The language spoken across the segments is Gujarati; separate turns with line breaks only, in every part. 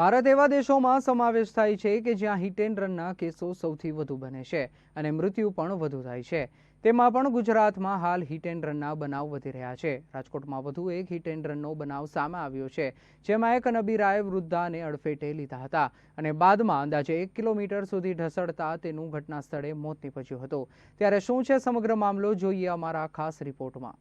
ભારત એવા દેશોમાં સમાવેશ થાય છે કે જ્યાં હિટ એન્ડ રનના કેસો સૌથી વધુ બને છે અને મૃત્યુ પણ વધુ થાય છે. તેમાં પણ ગુજરાતમાં હાલ હિટ એન્ડ રનના બનાવ વધી રહ્યા છે. રાજકોટમાં વધુ એક હિટ એન્ડ રનનો બનાવ સામે આવ્યો છે, જેમાં એક નબીરાએ વૃદ્ધાને અડફેટે લીધા હતા અને બાદમાં અંદાજે એક કિલોમીટર સુધી ઢસડતા તેનું ઘટના સ્થળે મોત નીપજ્યું હતું. ત્યારે શું છે સમગ્ર મામલો? જોઈએ અમારા ખાસ રિપોર્ટમાં.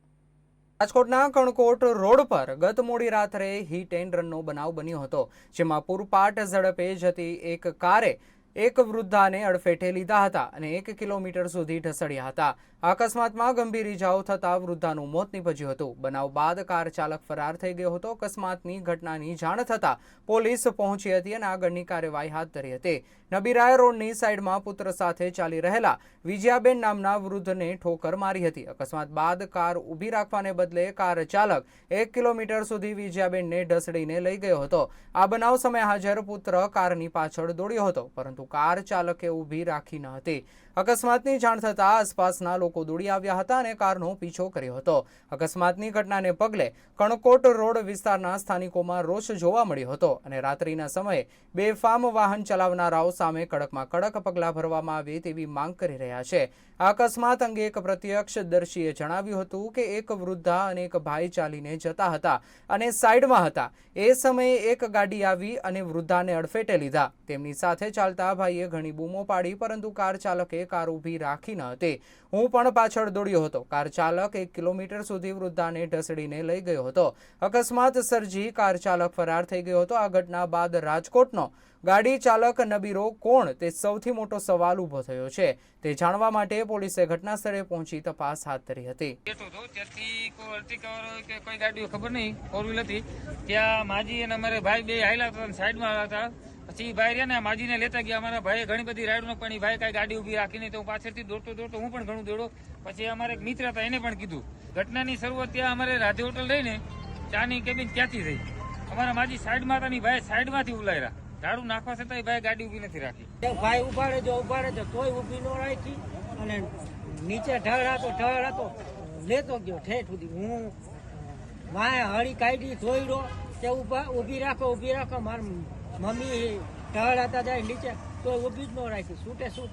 રાજકોટના કણકોટ રોડ પર ગત મોડી રાત્રે હિટ એન્ડ રનનો બનાવ બન્યો હતો, જેમાં પૂરપાટ ઝડપે જતી એક કારે એક વૃદ્ધાને અડફેટે લીધા હતા અને એક કિલોમીટર સુધી ઢસડ્યા હતા. અકસ્માતમાં ગંભીર ઇજાઓ થતાં વૃદ્ધાનું મોત નીપજ્યું હતું. બનાવ બાદ કાર ચાલક ફરાર થઈ ગયો હતો. અકસ્માતની ઘટનાની જાણ થતાં પોલીસ પહોંચી હતી અને આગળની કાર્યવાહી હાથ ધરી હતી. નબીરાય રોડની સાઈડમાં પુત્ર સાથે ચાલી રહેલા વિજયાબેન નામના વૃદ્ધને ઠોકર મારી હતી. અકસ્માત બાદ કાર ઊભી રાખવાને બદલે કાર ચાલક એક કિલોમીટર સુધી વિજયાબેનને ઢસડીને લઈ ગયો હતો. આ બનાવ સમયે હાજર પુત્ર કારની પાછળ દોડ્યો હતો, પરંતુ કાર ચાલકે ઊભી રાખી ન હતી. અકસ્માતની જાણ થતાં આસપાસના લોકો દોડી આવ્યા હતા અને કારનો પીછો કર્યો હતો. અકસ્માતની ઘટનાને પગલે કણકોટ રોડ વિસ્તારના સ્થાનિકોમાં રોષ જોવા મળ્યો હતો અને રાત્રિના સમયે બેફામ વાહન ચલાવનારાઓ સામે કડકમાં કડક પગલાં ભરવામાં આવે તેવી માંગ કરી રહ્યા છે. આ અકસ્માત અંગે એક પ્રત્યક્ષદર્શીએ જણાવ્યું હતું કે એક વૃદ્ધા અને એક ભાઈ ચાલીને જતા હતા અને સાઈડમાં હતા. એ સમયે એક ગાડી આવી અને વૃદ્ધાને અડફેટે લીધા. તેમની સાથે ચાલતા ભાઈએ ઘણી બૂમો પાડી પરંતુ કાર ચાલકે કાર ઊભી રાખી ન હતી હું પણ પાછળ દોડ્યો હતો. કાર ચાલક એક કિલોમીટર સુધી વૃદ્ધાને ઢસડીને લઈ ગયો હતો. અકસ્માત સર્જી કાર ચાલક ફરાર થઈ ગયો હતો. આ ઘટના બાદ રાજકોટનો ગાડી ચાલક નબીરો કોણ તે સૌથી મોટો સવાલ ઊભો થયો છે. તે જાણવા માટે પોલીસે ઘટના સ્થળે પહોંચી તપાસ હાથ ધરી હતી.
કોઈ ગાડીઓ ખબર નહીં. ફોર વ્હીલ હતી. ત્યાં માજી અને અમારે ભાઈ બે હાલ્યા હતા સાઈડમાં હતા. પછી ભાઈ રહ્યા ને માજીને લેતા ગયા. અમારા ભાઈએ ઘણી બધી રાઈડનો પણ એ ભાઈ કાંઈ ગાડી ઊભી રાખીને તો હું પાછળથી દોડતો દોડતો હું પણ ઘણું દોડો પછી અમારે એક મિત્ર હતા, એને પણ કીધું. ઘટનાની શરૂઆત ત્યાં અમારે રાધે હોટલ રહીને ચાની કેબિન ત્યાંથી થઈ. અમારા માજી સાઈડમાં હતા ને ભાઈ સાઈડમાંથી ઉલાયરા. ઝાડુ નાખવા છતાં એ ભાઈ ગાડી ઊભી નથી રાખી.
ભાઈ ઉભાડે જો ઉભાડે તો તોય ઊભી ન રાખી. અને નીચે ઢળ હતો ઢળ હતો. લેતો ગયો ઠેઠ સુધી. હું વાય હળી કાઢી ધોઈડો તે ઊભા, ઊભી રાખો ઊભી રાખો. માર મમ્મી, ઢળ હતા જાય નીચે, તો ઊભી જ ન રાખી. છૂટે છૂટ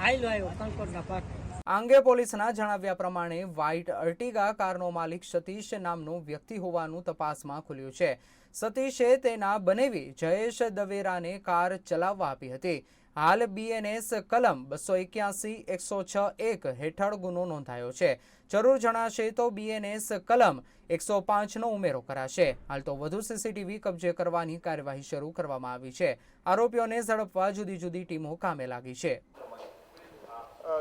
આયલો આવ્યો કંકોડના પાક.
આ અંગે પોલીસના જણાવ્યા પ્રમાણે વ્હાઇટ અર્ટિગા કારનો માલિક સતીશ નામનો વ્યક્તિ હોવાનું તપાસમાં ખુલ્યું છે. સતીશે તેના બનેવી જયેશ દવેરાને કાર ચલાવવા આપી હતી. હાલ બીએનએસ કલમ બસો એક્યાસી, એકસો છ એક હેઠળ ગુનો નોંધાયો છે. જરૂર જણાશે તો બીએનએસ કલમ એકસો પાંચનો ઉમેરો કરાશે. હાલ તો વધુ સીસીટીવી કબજે કરવાની કાર્યવાહી શરૂ કરવામાં આવી છે. આરોપીઓને ઝડપવા જુદી જુદી ટીમો કામે લાગી છે.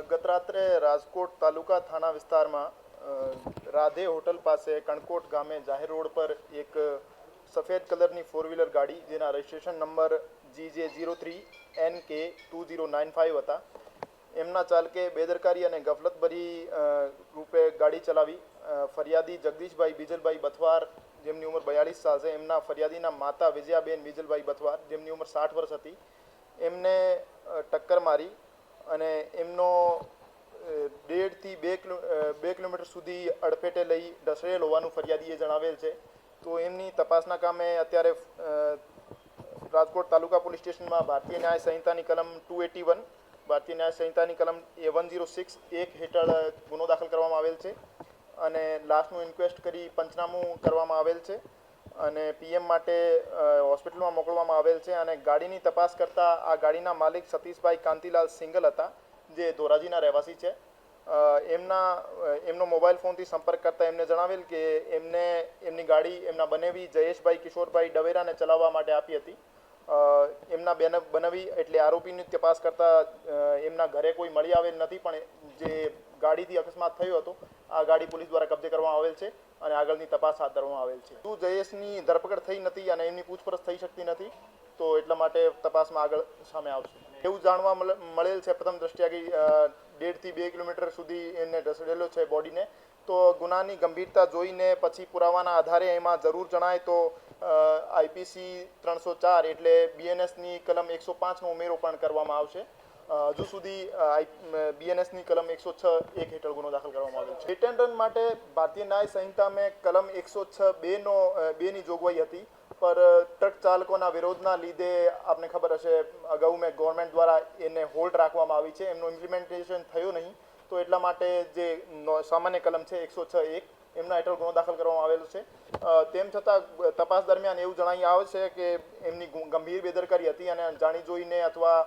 અ, ગત રાત્રે રાજકોટ તાલુકા થાણા વિસ્તારમાં રાધે હોટલ પાસે કણકોટ ગામે જાહેર રોડ પર એક સફેદ કલરની ફોર વ્હીલર ગાડી જેના registration number G J zero three N K two zero nine five હતા. એમના ચાલકે બેદરકારી અને ગફલતભરી રૂપે ગાડી ચલાવી ફરિયાદી જગદીશભાઈ બીજલભાઈ બથવાર જેમની ઉંમર બયાલીસ સાલ છે એમના ફરિયાદીના માતા વિજયાબેન બીજલભાઈ બથવાર જેમની ઉંમર સાઠ વર્ષ હતી એમને ટક્કર મારી અને એમનો ડેઢથી બે કિલો બે કિલોમીટર સુધી અડફેટે લઈ ઢસડેલ હોવાનું ફરિયાદીએ જણાવેલ છે. તો એમની તપાસના કામે અત્યારે રાજકોટ તાલુકા પોલીસ સ્ટેશનમાં ભારતીય ન્યાય સંહિતાની કલમ ટુ એટી વન, ભારતીય ન્યાય સંહિતાની કલમ એ વન ઝીરો સિક્સ એક હેઠળ ગુનો દાખલ કરવામાં આવેલ છે. અને લાસ્ટનું ઇન્ક્વેસ્ટ કરી પંચનામું કરવામાં આવેલ છે. અને પીએમ માટે હોસ્પિટલમાં મોકલવામાં આવેલ છે અને ગાડીની તપાસ કરતા આ ગાડીના માલિક સતીશભાઈ કાંતિલાલ સિંગલ હતા, જે ધોરાજીના રહેવાસી છે. એમના એમનો મોબાઈલ ફોનથી સંપર્ક કરતા એમને જણાવેલ કે એમને, એમની ગાડી એમના બનેવી જયેશભાઈ કિશોરભાઈ ડવેરાને ચલાવવા માટે આપી હતી. એમના બેન, બનાવી એટલે આરોપીની તપાસ કરતા એમના ઘરે કોઈ મળી આવેલ નથી, પણ જે ગાડીથી અકસ્માત થયો હતો, આ ગાડી પોલીસ દ્વારા કબજે આવેલ છે અને આગળની તપાસ હાથ ધરવામાં આવેલ છે. શું જયેશની ધરપકડ થઈ નથી અને એમની પૂછપરછ થઈ શકતી નથી? તો એટલા માટે તપાસમાં આગળ સામે આવશે. એવું જાણવા મળેલ છે પ્રથમ દ્રષ્ટિએ કે અ, બે કિલોમીટર સુધી એને ઢસડેલો છે બોડીને. તો ગુનાની ગંભીરતા જોઈને પછી પુરાવાના આધારે એમાં જરૂર જણાય તો આઈપીસી ત્રણસો ચાર એટલે બીએનએસની કલમ એકસો પાંચનો ઉમેરો પણ કરવામાં આવશે. હજુ સુધી બીએનએસની કલમ એકસો છ એક હેઠળ ગુનો દાખલ કરવામાં આવ્યો છે. રિટર્ન રન માટે ભારતીય ન્યાય સંહિતા મેં કલમ એકસો છ બેનો બેની જોગવાઈ હતી, પર ટ્રક ચાલકોના વિરોધના લીધે આપને ખબર હશે, અગાઉ મેં ગવર્મેન્ટ દ્વારા એને હોલ્ડ રાખવામાં આવી છે. એમનું ઇમ્પ્લિમેન્ટેશન થયું નહીં. તો એટલા માટે જે સામાન્ય કલમ છે એકસો છ એક, એમના હેઠળ ગુનો દાખલ કરવામાં આવેલો છે. તેમ છતાં તપાસ દરમિયાન એવું જણાવી આવે છે કે એમની ગંભીર બેદરકારી હતી અને જાણી જોઈને અથવા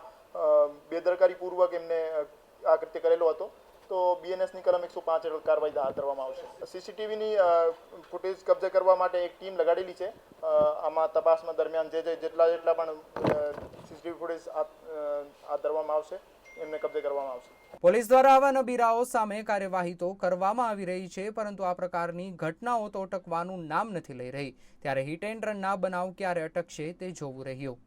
બેદરકારીપૂર્વક એમને આ કૃત્ય કરેલો હતો. તો બીએનએસની કલમ એકસો પાંચ હેઠળ કાર્યવાહી હાથ ધરવામાં આવશે. સીસીટીવીની ફૂટેજ કબજે કરવા માટે એક ટીમ લગાડેલી છે. આમાં તપાસમાં દરમિયાન જે જે જેટલા જેટલા પણ સીસીટીવી ફૂટેજ હાથ ધરવામાં આવશે, એમને કબજે કરવામાં આવશે.
પોલીસ દ્વારા આવા નબીરાઓ સામે કાર્યવાહી તો કરવામાં આવી રહી છે, પરંતુ આ પ્રકારની ઘટનાઓ તો અટકવાનું નામ નથી લઈ રહી. ત્યારે હિટ એન્ડ રનના બનાવ ક્યારે અટકશે તે જોવું રહ્યું.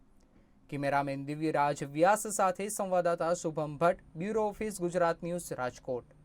કેમેરામેન દિવ્યરાજ વ્યાસ સાથે સંવાદદાતા Shubham Bhatt bureau office Gujarat news Rajkot.